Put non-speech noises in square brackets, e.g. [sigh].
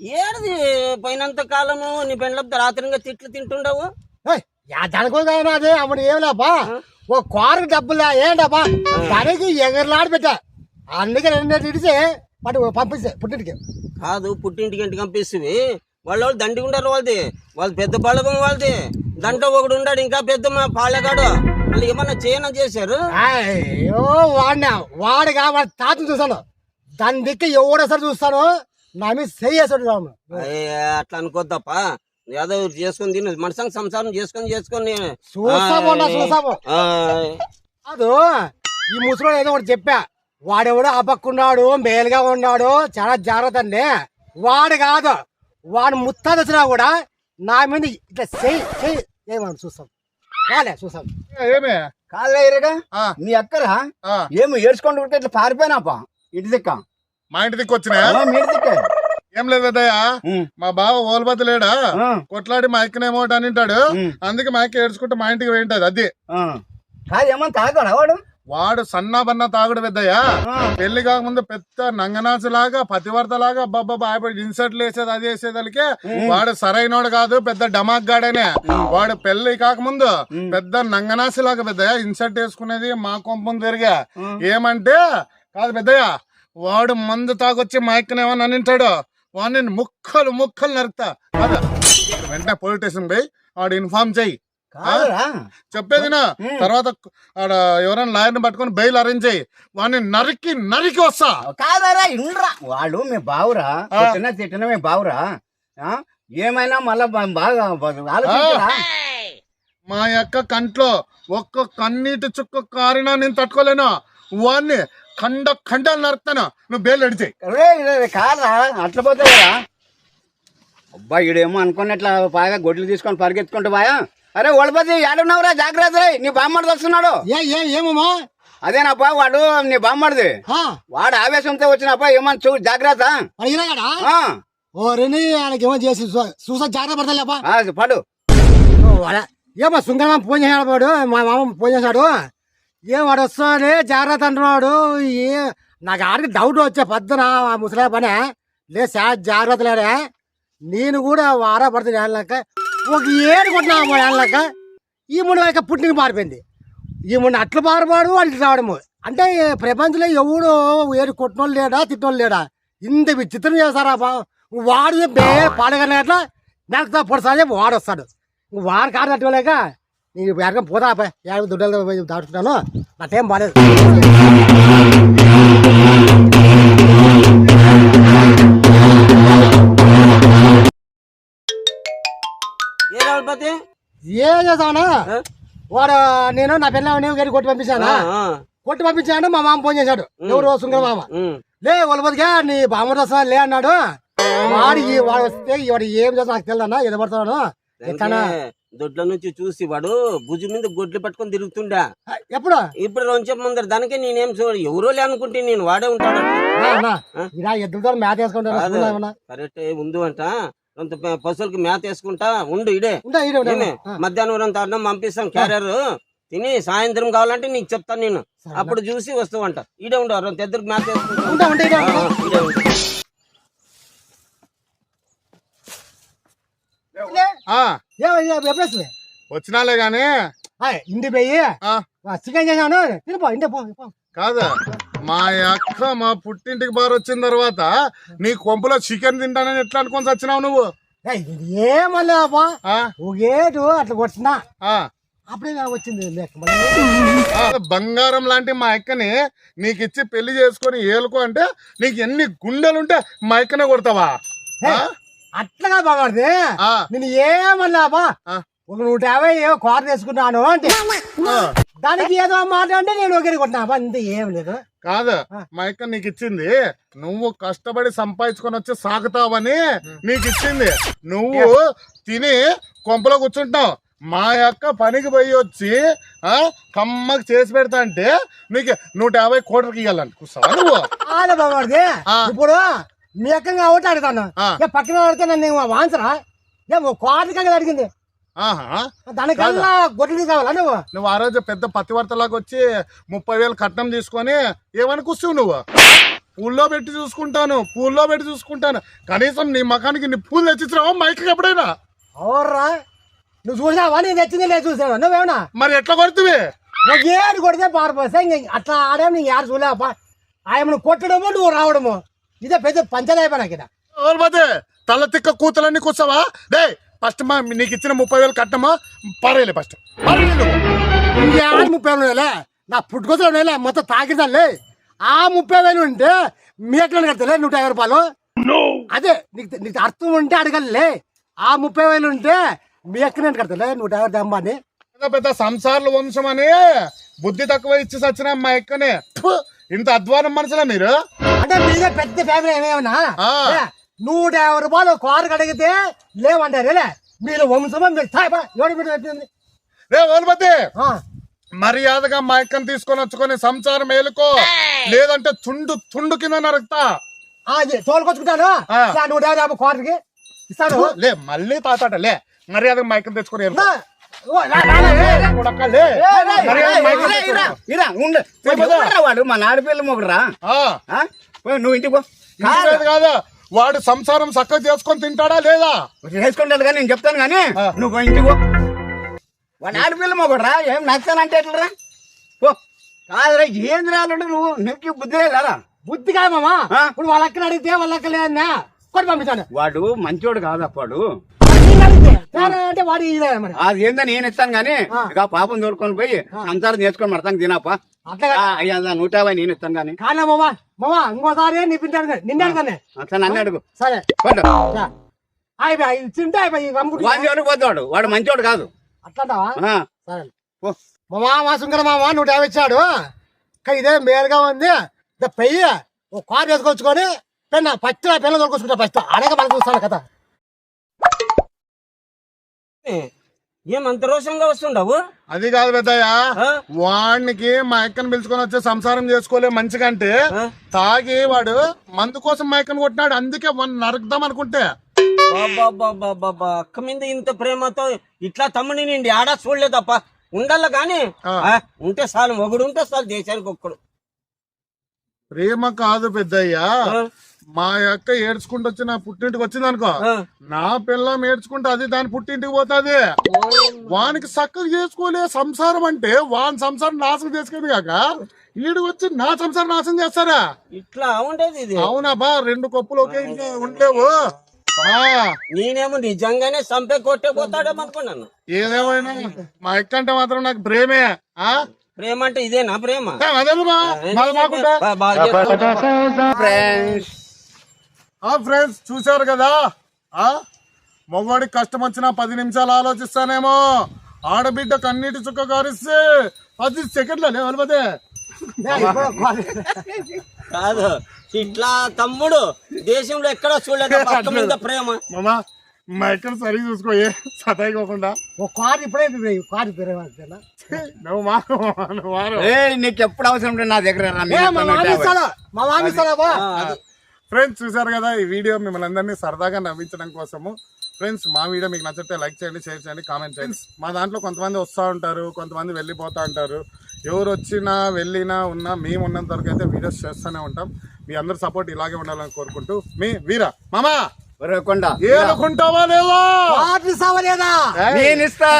ఏడిది పోయినంత కాలము నీ పెండ్లతో రాత్రిగా తిట్లు తింటుండవు? దానికోసం అదే అప్పుడు ఏం లేపా? ఓ కోరకు డబ్బులా ఏంటప్పా దానికి ఎగరలాడి పెట్టా. అందుకే రెండు ఇడిచి పట్టు పంపిస్తే పుట్టింటికి. కాదు పుట్టింటికి ఇంటికి పంపిస్తుంది వాళ్ళ వాళ్ళు దండి ఉండరు వాళ్ళది. వాళ్ళు పెద్ద బలగం వాళ్ళది. దంట ఒకడు ఉన్నాడు ఇంకా పెద్ద మా పాలెగాడు. వాళ్ళు ఏమన్నా చేయనా చేశారు? అయ్యో వాడినా. వాడిగా వాడి తాతను చూసాను దాని దిక్కు ఎవడోసారి చూస్తాను. నా మీద చేయేసాడు రాము. అయ్య, అట్లా అనుకోద్దప్ప ఏదో చేసుకొని తిను. మనసంగా సంసారం చేసుకొని చేసుకొని కాదు ఈ ముసలో ఏదో ఒకటి చెప్పా. వాడెవడో అపక్కున్నాడు మేలుగా ఉన్నాడు చాలా జాగ్రత్త అండి. వాడు కాదు. వాడు ముత్తాది వచ్చినా కూడా నా మీద ఇట్లా చెయ్యి చెయ్యి. ఏమన్నా చూస్తాం. రాలే చూస్తాం. ఏమే? ఆ, నీ అక్కరా? ఏమి ఏడ్చుకుంటూ ఉంటే ఇట్లా పారిపోయినాపా? ఇటు దిక్క? మా ఇంటి దిక్కు వచ్చినా ఏం లేదు పెద్దయ్య. మా బావ ఓల్బద్దు లేడా? కొట్లాడి మా ఎక్కనేమో అని అంటాడు. అందుకే మా ఎక్క ఏడ్చుకుంటే మా ఇంటికి వేంటది అది. తాగుతాడా వాడు? వాడు సన్నా బన్నా తాగుడు పెద్దయ్య. పెళ్ళి కాకముందు పెద్ద నంగనాచు లాగా పతివర్త లాగా బాబా ఇన్సర్ట్లు వేసేది అది వేసేదానికి వాడు సరైనోడు కాదు పెద్ద డమాక్ గాడనే. వాడు పెళ్ళి కాకముందు పెద్ద నంగనాసి లాగా పెద్దయ్య. ఇన్సర్ట్ వేసుకునేది మా కొంపం తిరిగా ఏమంటే కాదు పెద్దయ్య వాడు మందు తాగొచ్చి మా ఎక్కనేమో అనింటాడు వాడిని ముక్కలు ముక్కలు నరుకుతా. కాదు. వెంటనే పోలీస్ స్టేషన్ పోయి వాడు ఇన్ఫార్మ్ చెయ్యి చెప్పేది నా తర్వాత ఆడ ఎవరైనా లాయర్ని పట్టుకొని బెయిల్ అరేంజ్ చేయి. వాడిని నరికి నరికి వస్తా. కాదరా ఇండ్రా వాడు మీ బావురా. తిట్టిన తిట్టిన మీ బావురా. ఆ, ఏమైనా మళ్ళా బాగా మా యొక్క కంట్లో ఒక్క కన్నీటి చుక్క కారినా నేను తట్టుకోలేను? వాడిని ఖండ ఖండాలు నరుకుతాను. నువ్వు రే, కాదురా అట్లా పోతే కదా. అబ్బా ఈడేమో అనుకున్నట్లా బాగా గొడ్లు తీసుకొని పరిగెత్తుకుంటూ బాయా అరే ఒళ్ళపతి ఏడున్నావురా? జాగ్రత్త రే. నీ బామ్మడిది వస్తున్నాడు ఏ ఏ ఏమమ్మా? అదేనప్పా వాడు నీ బామ్మడిది. వాడు ఆవేశంతో వచ్చినప్పా ఏమని చూ జాగ్రత్త. వాడు ఇలాగాడా ఆ, ఓ రెని ఆయనకి ఏమో చేసి చూసా జాగ్రత్త పడతాలేపా పడు. ఏమో ఫోన్ చేశాడు వాడు. మా మామ ఫోన్ చేశాడు. ఏం వాడు వస్తున్నాడు జాగ్రత్త అంటున్నాడు. ఏ నాకు ఆడికి డౌట్ వచ్చే పొద్దున ఆ ముసలా పనే. లే సా జాగ్రత్త లేడే నేను కూడా వారా పడుతుంది ఏళ్ళక ఒక ఏడు కొట్టినా ఏళ్ళక ఈ మూడు యొక్క పుట్టిన పారిపోయింది. ఈ మూడు అట్లు పారిపోడు వాళ్ళు రావడము. అంటే ప్రపంచంలో ఎవడు ఏడు కొట్టినోళ్ళు లేడా తిట్టోళ్ళు లేడా? ఇంత విచిత్రం చేస్తారా వాడు బే పాడగల ఎట్లా మేకతో వాడు వస్తాడు వాడు కాడు తట్టుకోలేక నీకు ఎక్కడ పోతా యాభై దుడ్డలు దాటుకుంటాను నాకేం బాలేదు. ఏ ఆ? వాడు నేను నా పిల్లవాడిని గడి కొట్టి పంపించాను? కొట్టి పంపించాడు మా మామ ఫోన్ చేశాడు. ఎవరు సుంగర మామ. లే వాళ్ళబతిగా నీ బామ్మడు వస్తా లే అన్నాడు. వాడు ఈ- వాడు వస్తే వాడు ఏం చేస్తా నాకు తెలియదన్నా దానికే దొడ్ల నుంచి చూసి వాడు భుజు మీద గొడ్లు పట్టుకొని తిరుగుతుండా. ఎప్పుడు? ఇప్పుడు రెండు ముందర దానికే నేనేం చూడ ఎవరో అనుకుంటే నేను వాడే ఉంటాడు. కరెక్ట్ ఉంది అంట. కొంత పశువులకి మేత వేసుకుంటా ఉండు ఇడే. మధ్యాహ్నం అంత అన్నం పంపిస్తాం క్యారియర్. తిని సాయంత్రం కావాలంటే నీకు చెప్తాను నేను. అప్పుడు చూసి వస్తావంట ఈడే ఉండు రెండు తెద్దరికి మేత వేసుకుంటా. ఎప్పుడు వస్తుంది? వచ్చినాలే గాని. ఇంటి పోయి చికెన్ చేశాను. తినిపో ఇంటి పో. కాదు మా అక్క మా పుట్టింటికి బారు వచ్చిన తర్వాత నీ కొంపలో చికెన్ తింటానని ఎట్లా అనుకొని వచ్చినావు నువ్వు? ఏమన్నా ఒకేటు అట్లా కొట్టినా. అప్పుడే వచ్చింది బంగారం లాంటి మా అక్కని నీకు ఇచ్చి పెళ్ళి చేసుకొని ఏలుకో అంటే నీకు ఎన్ని గుండెలుంటే మా అక్కనే కొడతావా? అట్లగా బాగుంది ఆ, నేను ఏమన్నా అబ్బా ఆ, ఒక నూట యాభై కార్ తీసుకున్నాను అంటే. దానికి ఏదో మాట అంటే నేను ఒకరి కొట్టినా. అబ్బా అంతే ఏం లేదు. కాదు. మా అక్క నీకు ఇచ్చింది. నువ్వు కష్టపడి సంపాదించుకొని వచ్చి సాగుతావని నీకు ఇచ్చింది. నువ్వు తిని కొంపలో కూర్చుంటావు మా యొక్క పనికి పోయి వచ్చి ఆ కమ్మకి చేసి పెడతా అంటే నీకు నూట యాభై కోట్లకి ఇవ్వాలని కూర్చోవా నువ్వు. ఇప్పుడు మీ అక్క కాబట్టి అడుగుతాను పక్కన అడిగితే నన్ను వాంచరా? ఏ కోటి కదా అడిగింది దానికల్లా గొడ్లు కావాలా నువ్వు? నువ్వు ఆ రోజు పెద్ద పతివర్తలాగా వచ్చి ముప్పై వేలు కట్నం తీసుకొని ఏమని కూర్చువు నువ్వు? పూల్లో పెట్టి చూసుకుంటాను పూల్లో పెట్టి చూసుకుంటాను. కనీసం నీ మకానికి నీ పూలు తెచ్చిచ్చినావా? మైకి ఎప్పుడైనా? అవర్రా. నువ్వు చూసావా నేను తెచ్చింది లేదు చూసావా నువ్వేమన్నా? మరి ఎట్లా కొడుతుంది నువ్వు ఏడు కొడితే పారిపోతే ఇంక అట్లా ఆడేమో నీకు యారు చూలేపా ఆయన కొట్టడము నువ్వు రావడము. ఇదే పెద్ద పంచదాయిపా నాకు ఇది. పోతే? తల తిక్క కూతలన్నీ కూర్చోవా? డే ఫస్ట్ మా నీకు ఇచ్చిన ముప్పై వేలు కట్టమా పర్వాలే ఫస్ట్ ముప్పై వేలు వేలే నా పుట్టుకొచ్చిన వేలే మొత్తం తాకిదాలే ఆ ముప్పై వేలు ఉంటే మీ ఎట్లా కడతలే నూట యాభై రూపాయలు? అదే నీకు నీకు అర్థం ఉంటే అడగలే ఆ ముప్పై వేలు ఉంటే మీ ఎక్కడ కడతలే నూట యాభై దమ్మాని పెద్ద పెద్ద సంసార్ల వంశం అని బుద్ధి తక్కువ ఇచ్చి సచిన మా ఎక్కనే ఇంత అధ్వానం మనసులా మీరు? అంటే మీదే పెద్ద ఫ్యామిలీ ఏమేమన్నా నూట యాభై రూపాయలు కారు అడిగితే లేవంటారు లే మీరు వంశమా మీరు చెప్పింది రే ఓల్పతి ఆ, మర్యాదగా మా ఎక్కని తీసుకొని వచ్చుకొని సంసారం మేలుకో. లేదంటే తుండు తుండు కింద నరుకుతా. తోలుకొచ్చుకుంటాను. నూట యాభై యాభై కారుకి. ఇస్తాను. లే మళ్ళీ తాతాట లే. మర్యాదగా మా ఎక్కని తెచ్చుకొని వాడు మా ఎక్కని ఇరా, ఆడపిల్ల ఆ, నువ్వు ఇంటికి పో కాదు వాడు. సంసారం చక్కగా చేసుకొని తింటాడా లేదా చేసుకుంటాడు కానీ నేను చెప్తాను కానీ నువ్వు ఇంటికి వాడు ఆడపిల్ల మొగరా ఏం నచ్చానంటే ఎట్లరా ఓ కాదురా ఏం రాలుడు నువ్వు నీకు బుద్ధి కదా బుద్ధి కాదు మామా ఇప్పుడు వాళ్ళ అడిగితే వాళ్ళ అక్కడ కొట్టి పంపిస్తాను వాడు మంచోడు కాదు అప్పుడు అంటే వాడి మరి. అది ఏందని నేను ఇస్తాను కానీ. ఇక పాపం దొరుకుని పోయి సంసారం చేసుకొని మడతాను తినాపా అట్లా నూట యాభై నేను ఇస్తాను కానీ కాలే మామా మామా ఇంకోసారి నిప్పించాను నిన్న కానీ అసలు నన్ను అడుగు. సరే. తింటే పంపుడు వాడి ఎవరికి పోతాడు. వాడు మంచోడు కాదు. అట్లాంటావా? సరే. మామా మా సుంకర మామ నూట యాభై ఇచ్చాడు. ఇదే మేలుగా ఉంది. పెయ్యి. ఓ కారు వేసుకొచ్చుకొని పెన్న పచ్చి పెన్న తోలుకొచ్చుకుంటా ఫస్ట్. అనగా మనం చూస్తాను కదా ఏ, అంత రోషంగా వస్తుండవు? అది కాదు పెద్దయ్య? వాడికి మా అక్కని పిలుచుకొని వచ్చే సంసారం చేసుకోలే మంచిగంటే ఆ? తాగి వాడు మందు కోసం మా అక్కని కొట్టినాడు అందుకే వన్ నరుకుదాం అనుకుంటే. అక్క మీద ఇంత ప్రేమతో ఇట్లా తమ్ముని నిండి ఆడా చూడలేదప్ప. ఉండాల గాని? ఉంటే చాలు మొగుడు ఉంటే చాలు దేశానికి ఒక్కడు. ప్రేమ కాదు పెద్దయ్య. మా అక్క ఏడ్చుకుంటూ వచ్చి నా పుట్టింటికి వచ్చింది అనుకో. నా పిల్లం ఏడ్చుకుంటే అది దాని పుట్టింటికి పోతాది. వానికి చక్కగా చేసుకోలే సంసారం అంటే వాని సంసారం నాశనం చేసుకుంది కాక ఈడు వచ్చి నా సంసారం నాశనం చేస్తారా? ఇట్లా ఉండేది ఇది. అవునా బా రెండు కప్పులు ఒకే ఉండలేవు ఆ, నేనేమో నిజంగానే చంపే కొట్టే పోతాడేమో అనుకున్నాను. ఏదేమైనా? మా అక్క అంటే మాత్రం నాకు ప్రేమే ఆ? ప్రేమ అంటే ఇదేనా ప్రేమ. ఫ్రెండ్స్ ఆ ఫ్రెండ్స్ చూశారు కదా? ఆ? మగవాడికి కష్టం వచ్చినా పది నిమిషాలు ఆలోచిస్తానేమో. ఆడబిడ్డ కన్నీటి చుక్క కారిస్తే పది సెకండ్ల లేవలపదే కాదు. ఇట్లా తమ్ముడు దేశంలో ఎక్కడ చూడలేదు [laughs] ప్రేమ. మామా మా ఎక్కడ సరిగ్గా చూసుకో ఏ సతాయికోకుండా. ఓ కారు ఇప్పుడే అయిపోయి, కారు నువ్వు మాకు నువ్వు నీకు ఎప్పుడు అవసరం ఉంటే నా దగ్గర మా ఇస్తాను మామ నూట యాభై. ఇస్తాడు? మా మామ ఇస్తాడా? బా? ఫ్రెండ్స్ చూసారు కదా ఈ వీడియో మిమ్మల్ని అందరినీ సరదాగా నవ్వించడం కోసము. ఫ్రెండ్స్ మా వీడియో మీకు నచ్చితే లైక్ చేయండి షేర్ చేయండి కామెంట్ చేయండి. మా దాంట్లో కొంతమంది వస్తూ ఉంటారు కొంతమంది వెళ్ళిపోతూ ఉంటారు. ఎవరు వచ్చినా వెళ్ళినా ఉన్నా మేము ఉన్నంత వరకు అయితే వీడియోస్ చేస్తూనే ఉంటాం. మీ అందరు సపోర్ట్ ఇలాగే ఉండాలని కోరుకుంటూ మీ వీర మామా! ఇస్తావా లేదా? నేను ఇస్తా.